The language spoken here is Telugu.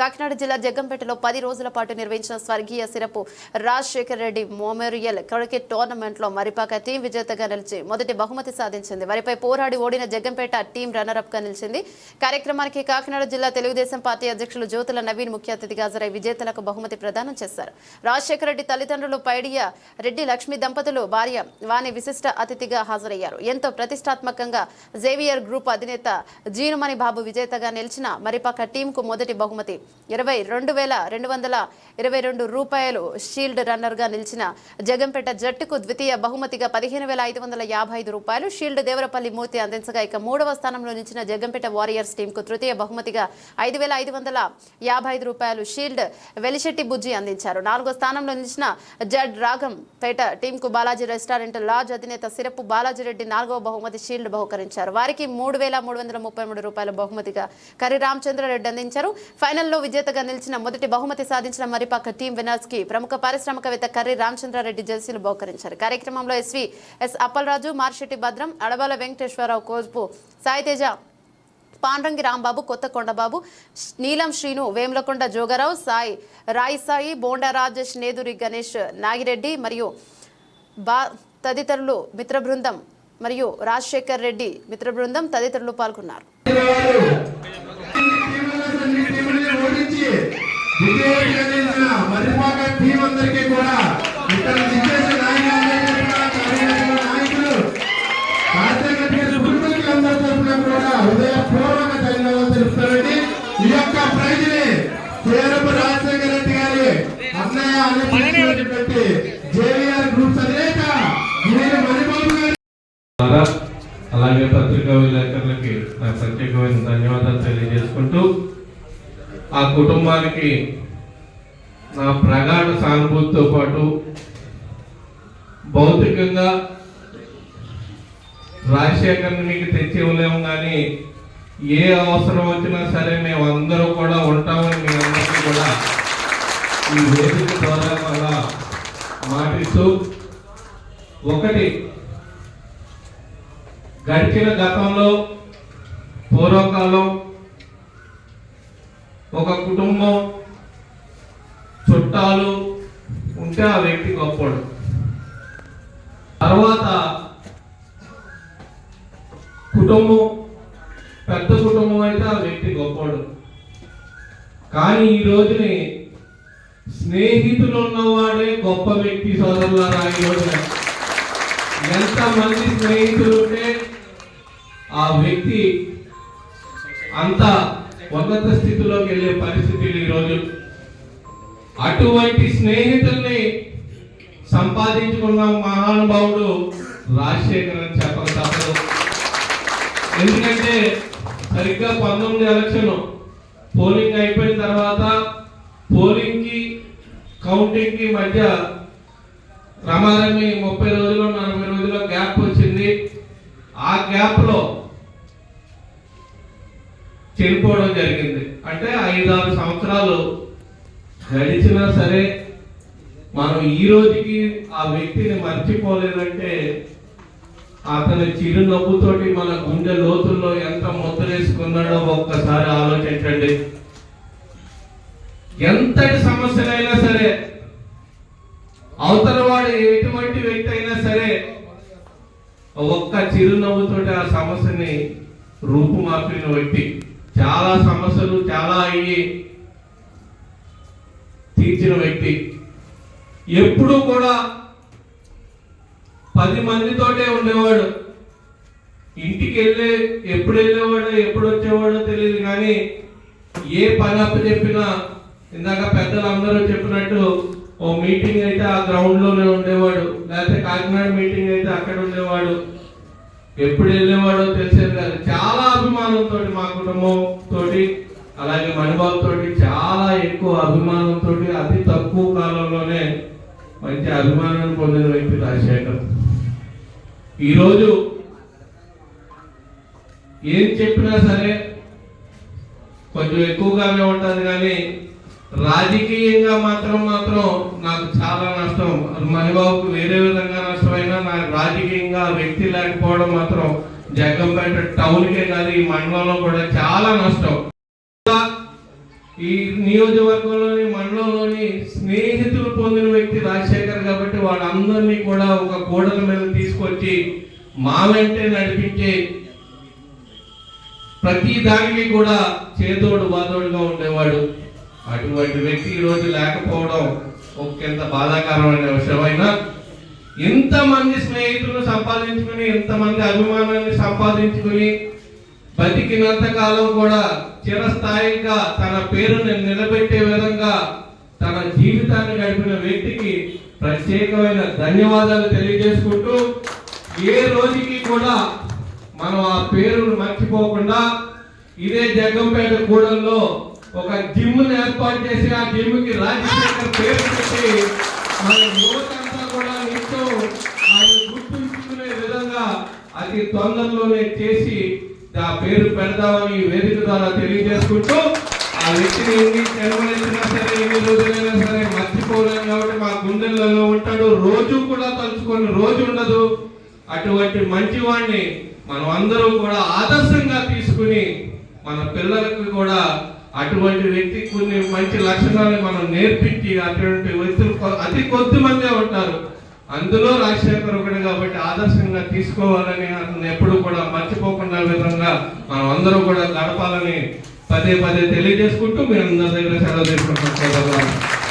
కాకినాడ జిల్లా జగ్గంపేటలో పది రోజుల పాటు నిర్వహించిన స్వర్గీయ సిరపు రాజశేఖర్ రెడ్డి మెమోరియల్ క్రికెట్ టోర్నమెంట్లో మరిపాక టీం విజేతగా నిలిచి మొదటి బహుమతి సాధించింది. వారిపై పోరాడి ఓడిన జగ్గంపేట టీం రన్నర్ అప్గా నిలిచింది. కార్యక్రమానికి కాకినాడ జిల్లా తెలుగుదేశం పార్టీ అధ్యక్షులు జ్యోతుల నవీన్ ముఖ్య అతిథిగా హాజరై విజేతలకు బహుమతి ప్రదానం చేశారు. రాజశేఖర రెడ్డి తల్లిదండ్రులు పైడియ రెడ్డి లక్ష్మి దంపతులు భార్య వాణి విశిష్ట అతిథిగా హాజరయ్యారు. ఎంతో ప్రతిష్టాత్మకంగా జేవియర్ గ్రూప్ అధినేత జీనుమణి బాబు విజేతగా నిలిచిన మరిపాక టీంకు మొదటి బహుమతి ఇరవై రెండు వేల రెండు వందల ఇరవై రెండు రూపాయలు షీల్డ్ రన్నర్గా నిలిచిన జగంపేట జట్టుకు ద్వితీయ బహుమతిగా పదిహేను వేల ఐదు వందల యాభై ఐదు రూపాయలు షీల్డ్ దేవరపల్లి మూర్తి అందించగా ఇక మూడవ స్థానంలో నిలిచిన జగంపేట వారియర్స్ టీంకు తృతీయ బహుమతిగా ఐదు వేల ఐదు వందల యాభై ఐదు రూపాయలు షీల్డ్ వెలిశెట్టి బుజ్జి అందించారు. నాలుగో స్థానంలో నిలిచిన జడ్ రాగం పేట టీంకు బాలాజీ రెస్టారెంట్ లాజ్ అధినేత సిరపు బాలాజీ రెడ్డి నాలుగవ బహుమతి షీల్డ్ బహుకరించారు. వారికి మూడు వేల మూడు వందల ముప్పై మూడు రూపాయల బహుమతిగా కరి రామచంద్రారెడ్డి అందించారు. ఫైనల్లో విజేతగా నిలిచిన మొదటి బహుమతి సాధించిన మరిపాక టీం వినర్స్కి ప్రముఖ పారిశ్రామికవేత్త కర్రి రామచంద్రారెడ్డి జెర్సీలు బహుకరించారు. కార్యక్రమంలో ఎస్వి ఎస్ అప్పలరాజు మార్షెట్టి భద్రం అడబాల వెంకటేశ్వరరావు కోజ్పు సాయితేజ పాండ్రంగి రాంబాబు కొత్త కొండబాబు నీలం శ్రీను వేములకొండ జోగరావు సాయి రాయి సాయి బోండా రాజేష్ నేదురి గణేష్ నాగిరెడ్డి మరియు బా తదితరులు మిత్ర బృందం మరియు రాజశేఖర్ రెడ్డి మిత్ర బృందం తదితరులు పాల్గొన్నారు. మరిపాక టీం అందరికీ కూడా ఇక్కడ విచ్చేసిన నాయకులు రాజశేఖర్ తరఫున కూడా హృదయపూర్వక ధన్యవాదాలు తెలుపుతారండి ఈ యొక్క ప్రైజ్ని చేరపు రాజశేఖర రెడ్డి గారి అన్నయ్య అని గ్రూప్స్ నేను మణిబాబు అలాగే పత్రికా విలేకరులకి నా ప్రత్యేకమైన ధన్యవాదాలు తెలియజేసుకుంటూ కుటుంబానికి నా ప్రగాఢ సానుభూతితో పాటు భౌతికంగా రాజశేఖర్ని మీకు తెచ్చి ఇవ్వలేము కానీ ఏ అవసరం వచ్చినా సరే మేము అందరూ కూడా ఉంటామని మీ అందరికీ కూడా ఈ వేదిక ద్వారా మళ్ళా మాటిస్తూ ఒకటి గడిచిన గతంలో పూర్వకాలం ఒక కుటుంబం చుట్టాలు ఉంటే ఆ వ్యక్తి గొప్పడు. తర్వాత కుటుంబం పెద్ద కుటుంబం అయితే ఆ వ్యక్తి గొప్పడు. కానీ ఈ రోజుని స్నేహితులు ఉన్నవాడే గొప్ప వ్యక్తి సోదరులారా ఈ రోజున ఎంతమంది స్నేహితులు ఉంటే ఆ వ్యక్తి అంతా ఉన్నత స్థితిలోకి వెళ్ళే పరిస్థితులు ఈరోజు అటువంటి స్నేహితుల్ని సంపాదించుకున్న మహానుభావుడు రాజశేఖర్ అని చెప్పక తప్పదు. ఎందుకంటే సరిగ్గా పంతొమ్మిది ఎలక్షన్ పోలింగ్ అయిపోయిన తర్వాత పోలింగ్కి కౌంటింగ్కి మధ్య రమారమి ముప్పై రోజులు నలభై రోజుల గ్యాప్ వచ్చింది. ఆ గ్యాప్లో లో జరిగింది. అంటే ఐదారు సంవత్సరాలు గడిచినా సరే మనం ఈ రోజుకి ఆ వ్యక్తిని మర్చిపోలేదంటే అతని చిరునవ్వుతోటి మన గుండె లోతుల్లో ఎంత ముద్రేసుకున్నాడో ఒక్కసారి ఆలోచించండి. ఎంతటి సమస్యలైనా సరే అవతల వాడు ఎటువంటి వ్యక్తి అయినా సరే ఒక్క చిరునవ్వుతోటి ఆ సమస్యని రూపుమాపిన వ్యక్తి. చాలా సమస్యలు చాలా అయ్యి తీర్చిన వ్యక్తి. ఎప్పుడు కూడా పది మందితోటే ఉండేవాడు. ఇంటికి వెళ్ళే ఎప్పుడు వెళ్ళేవాడో ఎప్పుడు వచ్చేవాడో తెలియదు కానీ ఏ పని అప్పు చెప్పినా ఇందాక పెద్దలందరూ చెప్పినట్టు ఓ మీటింగ్ అయితే ఆ గ్రౌండ్లోనే ఉండేవాడు. లేకపోతే కాకినాడ మీటింగ్ అయితే అక్కడ ఉండేవాడు. ఎప్పుడు వెళ్ళేవాడో తెలిసేది కాదు. చాలా అభిమానంతో మా కుటుంబం తోటి అలాగే మణిబాబు తోటి చాలా ఎక్కువ అభిమానంతో అతి తక్కువ కాలంలోనే మంచి అభిమానాన్ని పొందిన వ్యక్తి రాజశేఖర్. ఈరోజు ఏం చెప్పినా సరే కొంచెం ఎక్కువగానే ఉంటుంది కానీ రాజకీయంగా మాత్రం మాత్రం నాకు చాలా నష్టం. మణిబాబుకు వేరే విధంగా నష్టమైనా నాకు రాజకీయంగా వ్యక్తి లేకపోవడం మాత్రం జగ్గంపేట టౌన్కే కాదు ఈ మండలంలో కూడా చాలా నష్టం. ఈ నియోజకవర్గంలోని మండలంలోని స్నేహితులు పొందిన వ్యక్తి రాజశేఖర్ కాబట్టి వాళ్ళందరినీ కూడా ఒక కూడల మీద తీసుకొచ్చి మా వెంటే నడిపించే ప్రతి దానికి కూడా చేతోడు వాదోడుగా ఉండేవాడు. అటువంటి వ్యక్తి ఈరోజు రోజు లేకపోవడం ఒకంత బాధాకరమైన విషయమైనా ఇంతమంది స్నేహితులను సంపాదించుకుని ఇంతమంది అభిమానాన్ని సంపాదించుకుని బతికినంత కాలం కూడా చిరస్థాయిగా తన పేరుని నిలబెట్టే విధంగా తన జీవితాన్ని గడిపిన వ్యక్తికి ప్రత్యేకమైన ధన్యవాదాలు తెలియజేసుకుంటూ ఏ రోజుకి కూడా మనం ఆ పేరును మర్చిపోకుండా ఇదే జగ్గంపేట గూడెంలో ఒక జిమ్ ఏర్పాటు చేసి ఆ జిమ్కి రాజశేఖర్ పేరు పెట్టి మన యువతంతా కూడా నిత్యం ఆయన గుర్తుంచుకునే విధంగా అతి తొందరలోనే చేసి ఆ పేరు పెడదామని వేదిక ద్వారా తెలియజేసుకుంటూ ఆ వ్యక్తిని ఎన్ని జన్మలెత్తినా సరే ఎన్ని రోజులైనా సరే మర్చిపోలేం కాబట్టి మా గుండెలలో ఉంటాడు. రోజు కూడా తలుచుకొని రోజు ఉండదు. అటువంటి మంచివాడిని మనం అందరూ కూడా ఆదర్శంగా తీసుకుని మన పిల్లలకు కూడా అటువంటి వ్యక్తి కొన్ని మంచి లక్షణాలు మనం నేర్పించి అటువంటి వ్యక్తులు అతి కొద్ది మందే ఉంటారు. అందులో రాజశేఖర్ ఒకటి కాబట్టి ఆదర్శంగా తీసుకోవాలని అతను ఎప్పుడు కూడా మర్చిపోకుండా విధంగా మనం అందరూ కూడా గడపాలని పదే పదే తెలియజేసుకుంటూ మీ అందరి దగ్గర సెలవు తీసుకుంటాం